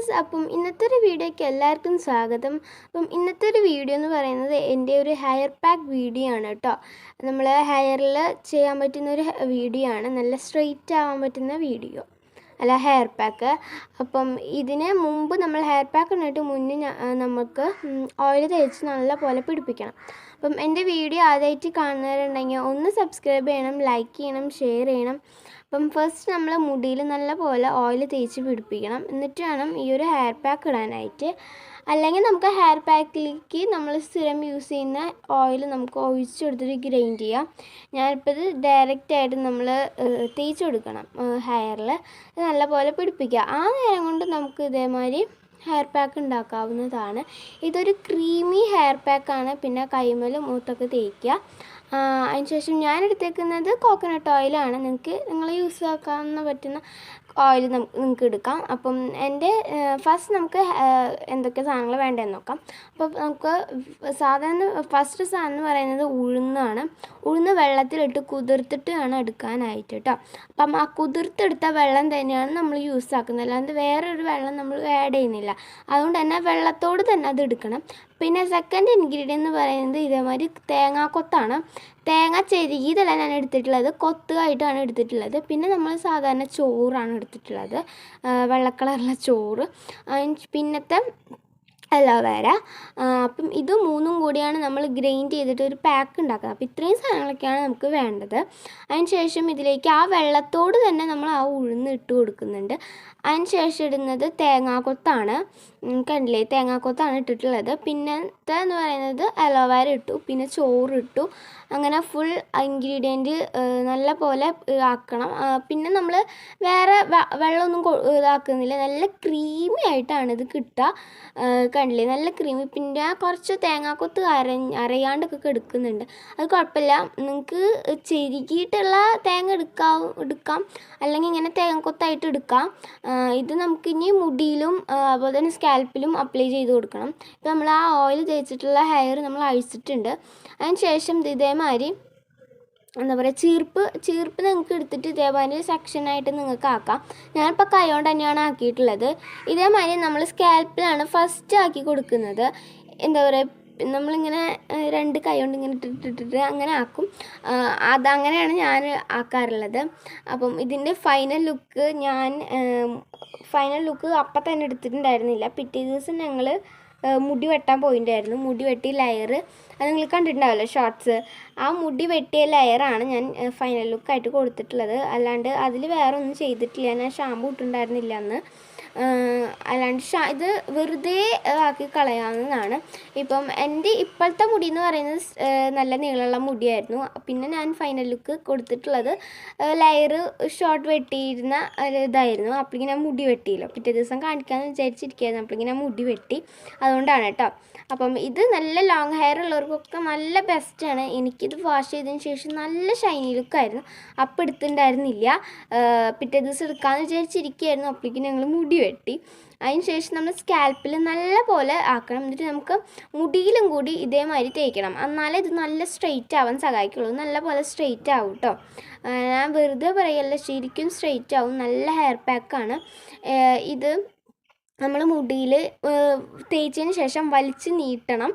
Friends അപ്പം ഇന്നത്തെ ഒരു വീഡിയോയ്ക്ക് എല്ലാവർക്കും സ്വാഗതം. അപ്പം ഇന്നത്തെ ഒരു വീഡിയോ എന്ന് പറയുന്നത് എന്റെ ഒരു ഹെയർ പാക്ക് വീഡിയോ ആണ് കേട്ടോ. നമ്മൾ ഹെയറിൽ ചെയ്യാൻ പറ്റുന്ന ഒരു വീഡിയോ ആണ്. നല്ല സ്ട്രെയിറ്റ് ആവാൻ പറ്റുന്ന വീഡിയോ. അല്ല ഹെയർ പാക്ക് അപ്പം ഇതിന് മുമ്പ് നമ്മൾ ഹെയർ പാക്ക് ഇട്ടിട്ട് മുന്നേ നമുക്ക് ഓയിൽ തേച്ച് നല്ല പോലെ പിടിപ്പിക്കണം. അപ്പം എന്റെ വീഡിയോ ആദ്യമായിട്ട് കാണുന്നവരുണ്ടെങ്കിൽ ഒന്ന് സബ്സ്ക്രൈബ് ചെയ്യണം ലൈക്ക് ചെയ്യണം ഷെയർ ചെയ്യണം. അപ്പം ഫസ്റ്റ് നമ്മൾ മുടിയിൽ നല്ല പോലെ ഓയിൽ തേച്ച് പിടിപ്പിക്കണം. എന്നിട്ട് വേണം ഈ ഒരു ഹെയർ പാക്ക് ഇടാനായിട്ട്. അല്ലെങ്കിൽ നമുക്ക് ഹെയർ പാക്കിലേക്ക് നമ്മൾ സ്ഥിരം യൂസ് ചെയ്യുന്ന ഓയിൽ നമുക്ക് ഒഴിച്ചെടുത്തിട്ട് ഗ്രൈൻഡ് ചെയ്യാം. ഞാനിപ്പോൾ ഇത് ഡയറക്റ്റ് ആയിട്ട് നമ്മൾ തേച്ച് കൊടുക്കണം ഹെയറിൽ നല്ലപോലെ പിടിപ്പിക്കുക. ആ നേരം കൊണ്ട് നമുക്ക് ഇതേമാതിരി ഹെയർ പാക്ക് ഉണ്ടാക്കാവുന്നതാണ്. ഇതൊരു ക്രീമി ഹെയർ പാക്കാണ് പിന്നെ കൈമലും മൂത്തൊക്കെ തേക്കുക. അതിനുശേഷം ഞാൻ എടുത്തേക്കുന്നത് കോക്കനട്ട് ഓയിലാണ് നിങ്ങൾക്ക് നിങ്ങൾ യൂസ് ആക്കാവുന്ന പറ്റുന്ന ഓയിൽ നിങ്ങൾക്ക് എടുക്കാം. അപ്പം എന്റെ ഫസ്റ്റ് നമുക്ക് എന്തൊക്കെ സാധനങ്ങൾ വേണ്ടതെന്ന് നോക്കാം. അപ്പോൾ നമുക്ക് സാധാരണ ഫസ്റ്റ് സാധനം എന്ന് പറയുന്നത് ഉഴുന്നാണ്. ഉഴുന്ന് വെള്ളത്തിലിട്ട് കുതിർത്തിട്ട് വേണം എടുക്കാനായിട്ട് കേട്ടോ അപ്പം ആ കുതിർത്തെടുത്ത വെള്ളം തന്നെയാണ് നമ്മൾ യൂസ് ആക്കുന്നത്. അല്ലാണ്ട് വേറൊരു വെള്ളം നമ്മൾ ആഡ് ചെയ്യുന്നില്ല. അതുകൊണ്ട് തന്നെ വെള്ളത്തോട് തന്നെ അത് എടുക്കണം. പിന്നെ സെക്കൻഡ് ഇൻഗ്രീഡിയന്റ് എന്ന് പറയുന്നത് ഇതേമാതിരി തേങ്ങാക്കൊത്താണ്. തേങ്ങ ചെരുകിയതല്ല ഞാൻ എടുത്തിട്ടുള്ളത്. കൊത്തുമായിട്ടാണ് എടുത്തിട്ടുള്ളത്. പിന്നെ നമ്മൾ സാധാരണ ചോറാണ് എടുത്തിട്ടുള്ളത്. വെള്ളക്കളറുള്ള വെള്ള കളറുള്ള ചോറ്. പിന്നത്തെ അലോവേര അപ്പം ഇത് മൂന്നും കൂടിയാണ് നമ്മൾ ഗ്രൈൻഡ് ചെയ്തിട്ട് ഒരു പാക്ക് ഉണ്ടാക്കുന്നത്. അപ്പോൾ ഇത്രയും സാധനങ്ങളൊക്കെയാണ് നമുക്ക് വേണ്ടത്. അതിന് ശേഷം ഇതിലേക്ക് ആ വെള്ളത്തോട് തന്നെ നമ്മൾ ആ ഉഴുന്ന് ഇട്ട് കൊടുക്കുന്നുണ്ട്. അതിന് ശേഷം ഇടുന്നത് തേങ്ങാക്കൊത്താണ്. കണ്ടില്ലേ? തേങ്ങാക്കൊത്താണ് ഇട്ടിട്ടുള്ളത്. പിന്നത്തെ എന്ന് പറയുന്നത് അലോവേര ഇട്ടു. പിന്നെ ചോറ് ഇട്ടു. അങ്ങനെ ഫുൾ ഇൻഗ്രീഡിയന്റ് നല്ല പോലെ ആക്കണം. പിന്നെ നമ്മൾ വേറെ വെള്ളമൊന്നും ഇതാക്കുന്നില്ല. നല്ല ക്രീമി ആയിട്ടാണ് ഇത് കിട്ടുക. കണ്ടില്ലേ? നല്ല ക്രീമി പിന്നെ കുറച്ച് തേങ്ങാക്കൊത്ത് അര അരയാണ്ടൊക്കെ എടുക്കുന്നുണ്ട്. അത് കുഴപ്പമില്ല. നിങ്ങൾക്ക് ചെരുകിയിട്ടുള്ള തേങ്ങ എടുക്കാം എടുക്കാം. അല്ലെങ്കിൽ ഇങ്ങനെ തേങ്ങക്കൊത്തായിട്ട് എടുക്കാം. ഇത് നമുക്കിനി മുടിയിലും അതുപോലെ തന്നെ സ്കാൽപ്പിലും അപ്ലൈ ചെയ്ത് കൊടുക്കണം. ഇപ്പോൾ നമ്മൾ ആ ഓയിൽ തേച്ചിട്ടുള്ള ഹെയർ നമ്മൾ അഴിച്ചിട്ടുണ്ട്. അതിന് ശേഷം ഇത് ഇതേമാതിരി എന്താ പറയുക ചീർപ്പ് ചീർപ്പ് നിങ്ങൾക്ക് എടുത്തിട്ട് ഇതേമാതിരി സെക്ഷനായിട്ട് നിങ്ങൾക്ക് ആക്കാം. ഞാനിപ്പോൾ കൈ കൊണ്ട് തന്നെയാണ് ആക്കിയിട്ടുള്ളത്. ഇതേമാതിരി നമ്മൾ സ്കാൽപ്പിലാണ് ഫസ്റ്റ് ആക്കി കൊടുക്കുന്നത്. എന്താ പറയുക നമ്മളിങ്ങനെ രണ്ട് കൈ കൊണ്ട് ഇങ്ങനെ ഇട്ടിട്ടിട്ട് അങ്ങനെ ആക്കും. അതങ്ങനെയാണ് ഞാൻ ആക്കാറുള്ളത്. അപ്പം ഇതിന്റെ ഫൈനൽ ലുക്ക് ഞാൻ ഫൈനൽ ലുക്ക് അപ്പം തന്നെ എടുത്തിട്ടുണ്ടായിരുന്നില്ല. പിറ്റേ ദിവസം ഞങ്ങൾ മുടി വെട്ടാൻ പോയിട്ടുണ്ടായിരുന്നു മുടി വെട്ടി ലെയർ അത് നിങ്ങൾ കണ്ടിട്ടുണ്ടാവല്ലോ ഷോർട്സ് ആ മുടി വെട്ടിയ ലെയറാണ് ഞാൻ ഫൈനൽ ലുക്കായിട്ട് കൊടുത്തിട്ടുള്ളത്. അല്ലാണ്ട് അതിൽ വേറെ ഒന്നും ചെയ്തിട്ടില്ല. ഞാൻ ഷാമ്പു ഇട്ടുണ്ടായിരുന്നില്ല അന്ന്. അല്ലാണ്ട് ഷാ ഇത് വെറുതെ ആക്കി കളയാവുന്നതാണ്. ഇപ്പം എന്റെ ഇപ്പോഴത്തെ മുടി എന്ന് പറയുന്നത് നല്ല നീളമുള്ള മുടിയായിരുന്നു. പിന്നെ ഞാൻ ഫൈനൽ ലുക്ക് കൊടുത്തിട്ടുള്ളത് ലെയർ ഷോർട്ട് വെട്ടിയിരുന്ന ഇതായിരുന്നു. അപ്പോഴേക്കും ഞാൻ മുടി വെട്ടിയില്ല. പിറ്റേ ദിവസം കാണിക്കാമെന്ന് വിചാരിച്ചിരിക്കുകയായിരുന്നു അപ്പോഴേക്കും ഞാൻ മുടി വെട്ടി. അതുകൊണ്ടാണ് കേട്ടോ അപ്പം ഇത് നല്ല ലോങ് ഹെയർ ഉള്ളവർക്കൊക്കെ നല്ല ബെസ്റ്റാണ് എനിക്കിത് വാഷ് ചെയ്തതിന് ശേഷം നല്ല ഷൈനി ലുക്കായിരുന്നു അപ്പം എടുത്തിട്ടുണ്ടായിരുന്നില്ല പിറ്റേ ദിവസം എടുക്കാമെന്ന് വിചാരിച്ചിരിക്കുകയായിരുന്നു അപ്പോഴേക്കും ഞങ്ങൾ മുടി വെട്ടി. അതിന് ശേഷം നമ്മൾ സ്കാൽപ്പിൽ നല്ല പോലെ ആക്കണം. എന്നിട്ട് നമുക്ക് മുടിയിലും കൂടി ഇതേമാതിരി തേക്കണം. എന്നാലേ ഇത് നല്ല സ്ട്രെയിറ്റ് ആവാൻ സഹായിക്കുള്ളൂ. നല്ല പോലെ സ്ട്രെയിറ്റ് ആവും കേട്ടോ ഞാൻ വെറുതെ പറയല്ല. ശരിക്കും സ്ട്രെയിറ്റ് ആവും. നല്ല ഹെയർ പാക്കാണ് ഇത് നമ്മൾ മുടിയിൽ തേച്ചതിന് ശേഷം വലിച്ച് നീട്ടണം.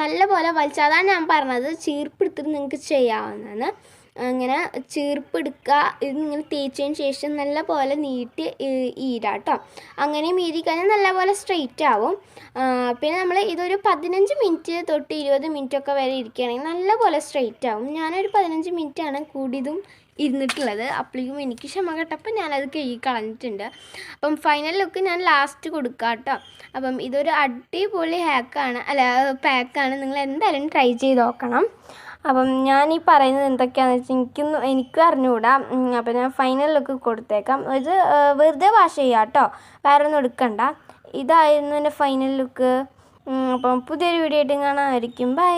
നല്ല പോലെ വലിച്ച്. അതാണ് ഞാൻ പറഞ്ഞത്. ചീർപ്പെടുത്തിട്ട് നിങ്ങൾക്ക് ചെയ്യാവുന്നതാണ്. അങ്ങനെ ചീർപ്പെടുക്കുക ഇതിങ്ങനെ തേച്ചതിന് ശേഷം നല്ല പോലെ നീട്ടി ഈ- ഈരാ കേട്ടോ അങ്ങനെ മീതി കഴിഞ്ഞാൽ നല്ല പോലെ സ്ട്രെയിറ്റ് ആവും പിന്നെ നമ്മൾ ഇതൊരു പതിനഞ്ച് മിനിറ്റ് തൊട്ട് ഇരുപത് മിനിറ്റ് ഒക്കെ വരെ ഇരിക്കുകയാണെങ്കിൽ നല്ല പോലെ സ്ട്രെയിറ്റ് ആവും. ഞാനൊരു പതിനഞ്ച് മിനിറ്റ് ആണ് കൂടിയതും ഇരുന്നിട്ടുള്ളത്. അപ്പോഴേക്കും എനിക്ക് ക്ഷമ കേട്ടപ്പോൾ ഞാനത് കഴുകി കളഞ്ഞിട്ടുണ്ട്. അപ്പം ഫൈനൽ ലുക്ക് ഞാൻ ലാസ്റ്റ് കൊടുക്കാം കേട്ടോ അപ്പം ഇതൊരു അടിപൊളി ഹാക്കാണ് അല്ല പാക്കാണ് നിങ്ങൾ എന്തായാലും ട്രൈ ചെയ്ത് നോക്കണം. അപ്പം ഞാൻ ഈ പറയുന്നത് എന്തൊക്കെയാണെന്ന് വെച്ചാൽ എനിക്കൊന്നും എനിക്കും അറിഞ്ഞുകൂടാ അപ്പം ഞാൻ ഫൈനൽ ലുക്ക് കൊടുത്തേക്കാം. ഇത് വെറുതെ വാഷ് ചെയ്യാം കേട്ടോ വേറെ ഒന്നും എടുക്കണ്ട. ഇതായിരുന്നു എന്റെ ഫൈനൽ ലുക്ക് അപ്പം പുതിയൊരു വീഡിയോ ആയിട്ട് കാണാമായിരിക്കും. ബൈ